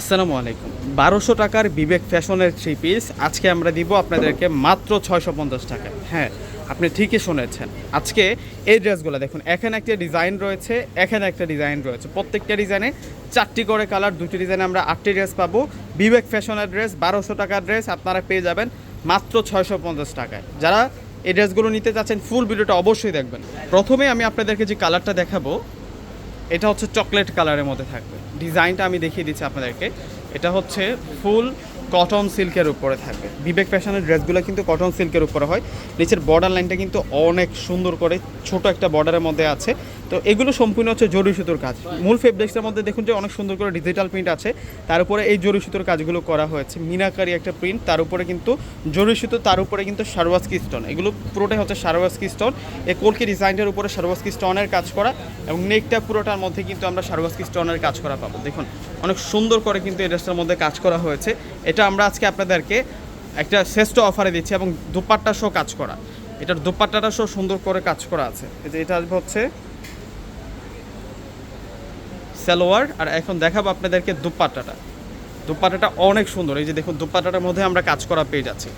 আসসালামু আলাইকুম। বারোশো টাকার বিবেক ফ্যাশনের থ্রি পিস আজকে আমরা দিব আপনাদেরকে মাত্র ছয়শো পঞ্চাশ টাকায় হ্যাঁ আপনি ঠিকই শুনেছেন। আজকে এই ড্রেসগুলো দেখুন, এখানে একটা ডিজাইন রয়েছে, এখানে একটা ডিজাইন রয়েছে। প্রত্যেকটা ডিজাইনে চারটি করে কালার দুটি ডিজাইনে আমরা আটটি ড্রেস পাবো। বিবেক ফ্যাশনের ড্রেস বারোশো টাকার ড্রেস আপনারা পেয়ে যাবেন মাত্র ছয়শো পঞ্চাশ টাকায়। যারা এই ড্রেসগুলো নিতে চাচ্ছেন ফুল ভিডিওটা অবশ্যই দেখবেন। প্রথমে আমি আপনাদেরকে যে কালারটা দেখাবো এটা হচ্ছে চকলেট কালারের মধ্যে থাকবে। ডিজাইনটা আমি দেখিয়ে দিচ্ছি আপনাদেরকে। এটা হচ্ছে ফুল কটন সিল্কের উপরে থাকবে। বিবেক ফ্যাশনের ড্রেসগুলো কিন্তু কটন সিল্কের উপরে হয়। নিচের বর্ডার লাইনটা কিন্তু অনেক সুন্দর করে ছোট একটা বর্ডারের মধ্যে আছে। তো এগুলো সম্পূর্ণ হচ্ছে জরি সুতোর কাজ। মূল ফেব্রিক্সের মধ্যে দেখুন যে অনেক সুন্দর করে ডিজিটাল প্রিন্ট আছে। তার উপরে এই জরি সুতোর কাজগুলো করা হয়েছে। মিনাকারি একটা প্রিন্ট তার উপরে কিন্তু জরি সুতো, তার উপরে কিন্তু সারওয়াস্কি স্টোন এগুলো পুরোটাই হচ্ছে সারওয়াস্কি স্টোন এই কলকি ডিজাইনটার উপরে সারওয়াস্কি স্টোনের কাজ করা এবং নেকটা পুরোটার মধ্যে কিন্তু আমরা সারওয়াস্কি স্টোনের কাজ করা পাবো। দেখুন, অনেক সুন্দর করে কিন্তু এই ড্রেসটার মধ্যে কাজ করা হয়েছে। এটা আমরা আজকে আপনাদেরকে একটা শ্রেষ্ঠ অফারে দিচ্ছি এবং দুপাট্টা শো কাজ করা। এটার দুপাট্টাটা শো সুন্দর করে কাজ করা আছে। এটা হচ্ছে সালোয়ার, আর এখন দেখাবো আপনাদেরকে দুপাট্টাটা। দুপাট্টাটা অনেক সুন্দর। এই যে দেখুন, দুপাট্টাটার মধ্যে আমরা কাজ করা পেয়ে যাচ্ছি।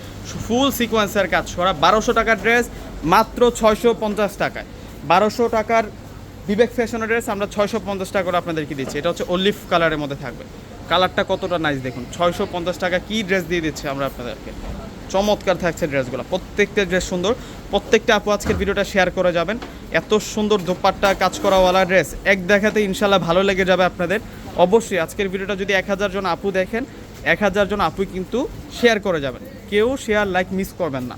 ফুল সিকোয়েন্সের কাজ করা, বারোশো টাকার ড্রেস মাত্র ছয়শো পঞ্চাশ টাকায়। বারোশো টাকার বিবেক ফ্যাশনের ড্রেস আমরা ছয়শো পঞ্চাশ টাকা করে আপনাদেরকে দিচ্ছি। এটা হচ্ছে অলিভ কালারের মধ্যে থাকবে। কালারটা কতটা নাইস দেখুন। ছয়শো পঞ্চাশ টাকা কী ড্রেস দিয়ে দিচ্ছি আমরা আপনাদেরকে? চমৎকার থাকছে ড্রেসগুলো প্রত্যেকটা ড্রেস সুন্দর। প্রত্যেকটা আপু আজকের ভিডিওটা শেয়ার করে যাবেন। এত সুন্দর দোপাট্টা কাজ করাওয়ালা ড্রেস। এক দেখাতে ইনশাল্লাহ ভালো লেগে যাবে আপনাদের। অবশ্যই আজকের ভিডিওটা যদি এক হাজার জন আপু দেখেন, এক হাজার জন আপু কিন্তু শেয়ার করে যাবেন। কেউ শেয়ার লাইক মিস করবেন না।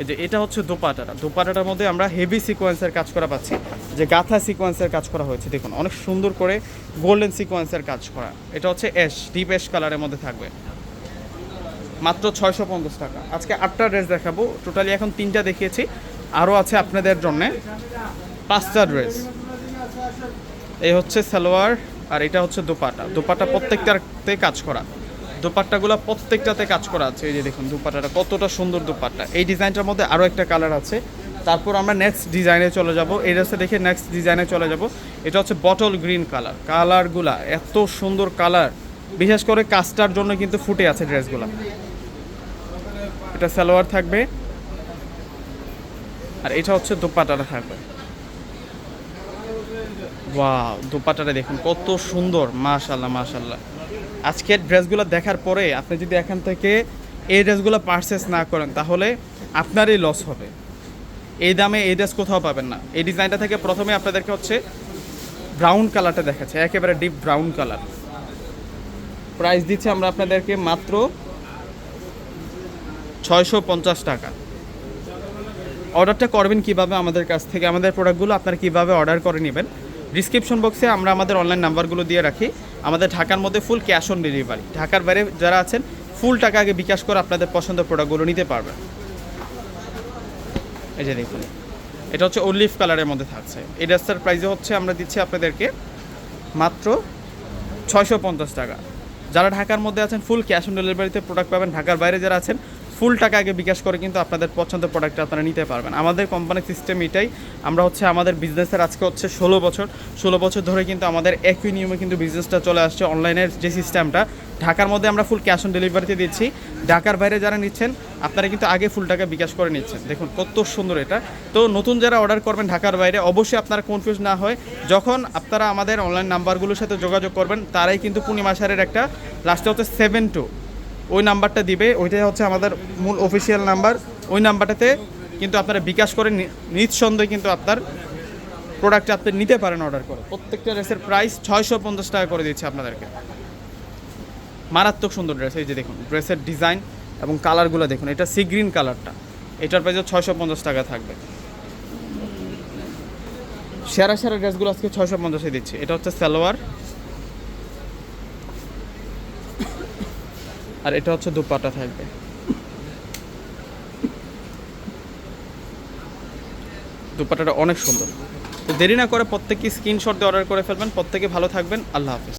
এই যে এটা হচ্ছে দোপাটাটা দোপাটাটার মধ্যে আমরা হেভি সিকোয়েন্সের কাজ করা পাচ্ছি। যে গাথা সিকোয়েন্সের কাজ করা হয়েছে, দেখুন, অনেক সুন্দর করে গোল্ডেন সিকোয়েন্সের কাজ করা। এটা হচ্ছে অ্যাশ ডিপ অ্যাশ কালারের মধ্যে থাকবে। মাত্র ছয়শো পঞ্চাশ টাকা। আজকে আটটা ড্রেস দেখাবো। টোটালি এখন তিনটা দেখিয়েছি। আরও আছে আপনাদের জন্য পাঁচটা ড্রেস। এই হচ্ছে সালোয়ার আর এটা হচ্ছে দোপাটা। দোপাটা প্রত্যেকটাতে কাজ করা। দোপাট্টাগুলো প্রত্যেকটাতে কাজ করা আছে। এই যে দেখুন দোপাট্টাটা কতটা সুন্দর দোপাট্টা। এই ডিজাইনটার মধ্যে আরও একটা কালার আছে। তারপর আমরা নেক্সট ডিজাইনে চলে যাব। এই ড্রেসটা দেখে নেক্সট ডিজাইনে চলে যাব। এটা হচ্ছে বটল গ্রিন কালার কালারগুলা এত সুন্দর কালার। বিশেষ করে কাজটার জন্য কিন্তু ফুটে আছে ড্রেসগুলা। এটা সালোয়ার থাকবে। আর এটা হচ্ছে দোপাটাটা থাকবে। ওয়াও, দোপাটাটা দেখুন, কত সুন্দর মাশাল্লাহ মাশাল্লাহ আজকের ড্রেসগুলো দেখার পরে আপনি যদি এখান থেকে এই ড্রেসগুলো পারচেস না করেন, তাহলে আপনারই লস হবে। এই দামে এই ড্রেস কোথাও পাবেন না। এই ডিজাইনটা থেকে প্রথমে আপনাদেরকে হচ্ছে ব্রাউন কালারটা দেখাচ্ছে, একেবারে ডিপ ব্রাউন কালার প্রাইস দিচ্ছি আমরা আপনাদেরকে মাত্র ছয়শো পঞ্চাশ টাকা। অর্ডারটা করবেন কীভাবে আমাদের কাছ থেকে, আমাদের প্রোডাক্টগুলো আপনারা কীভাবে অর্ডার করে নেবেন ডিসক্রিপশন বক্সে আমরা আমাদের অনলাইন নাম্বারগুলো দিয়ে রাখি। আমাদের ঢাকার মধ্যে ফুল ক্যাশ অন ডেলিভারি ঢাকার বাইরে যারা আছেন ফুল টাকা আগে বিকাশ করে আপনাদের পছন্দের প্রোডাক্টগুলো নিতে পারবেন। এই যে দেখুন, এটা হচ্ছে অলিভ কালারের মধ্যে থাকছে। এই ড্রেসটার প্রাইসে হচ্ছে আমরা দিচ্ছি আপনাদেরকে মাত্র ছয়শো পঞ্চাশ টাকা। যারা ঢাকার মধ্যে আছেন ফুল ক্যাশ অন ডেলিভারিতে প্রোডাক্ট পাবেন, ঢাকার বাইরে যারা আছেন ফুল টাকা আগে বিকাশ করে কিন্তু আপনাদের পছন্দের প্রোডাক্টটা আপনারা নিতে পারবেন। আমাদের কোম্পানির সিস্টেম এটাই। আমরা হচ্ছে আমাদের বিজনেসের আজকে হচ্ছে ষোলো বছর। ষোলো বছর ধরে কিন্তু আমাদের একই নিয়মে কিন্তু বিজনেসটা চলে আসছে অনলাইনের যে সিস্টেমটা ঢাকার মধ্যে আমরা ফুল ক্যাশ অন ডেলিভারিতে দিচ্ছি। ঢাকার বাইরে যারা নিচ্ছেন, আপনারা কিন্তু আগে ফুল টাকা বিকাশ করে নিচ্ছেন। দেখুন কত সুন্দর এটা। তো নতুন যারা অর্ডার করবেন ঢাকার বাইরে, অবশ্যই আপনারা কনফিউজ না হয় যখন আপনারা আমাদের অনলাইন নাম্বারগুলোর সাথে যোগাযোগ করবেন, তারাই কিন্তু পূর্ণিমা সারের একটা লাস্টে হচ্ছে সেভেন টু ওই নাম্বারটা দিবে, ওইটাই হচ্ছে আমাদের মূল অফিসিয়াল নাম্বার। ওই নাম্বারটাতে কিন্তু আপনারা বিকাশ করে নিঃসন্দেহে কিন্তু আপনার প্রোডাক্ট আপনি নিতে পারেন অর্ডার করে। প্রত্যেকটা ড্রেসের প্রাইস ছয়শো পঞ্চাশ টাকা করে দিচ্ছে আপনাদেরকে। মারাত্মক সুন্দর ড্রেস এই যে দেখুন ড্রেসের ডিজাইন এবং কালারগুলো দেখুন, এটা সি গ্রিন কালারটা এটার প্রাইস ছয়শো পঞ্চাশ টাকা থাকবে। সেরা সেরা ড্রেসগুলো আজকে ছয়শো পঞ্চাশে দিচ্ছি। এটা হচ্ছে সালোয়ার। আর এটা হচ্ছে দুপাটা থাকবে। দুপাটাটা অনেক সুন্দর। তো দেরি না করে প্রত্যেকে স্ক্রিনশট দিয়ে অর্ডার করে ফেলবেন। প্রত্যেকে ভালো থাকবেন। আল্লাহ হাফিজ।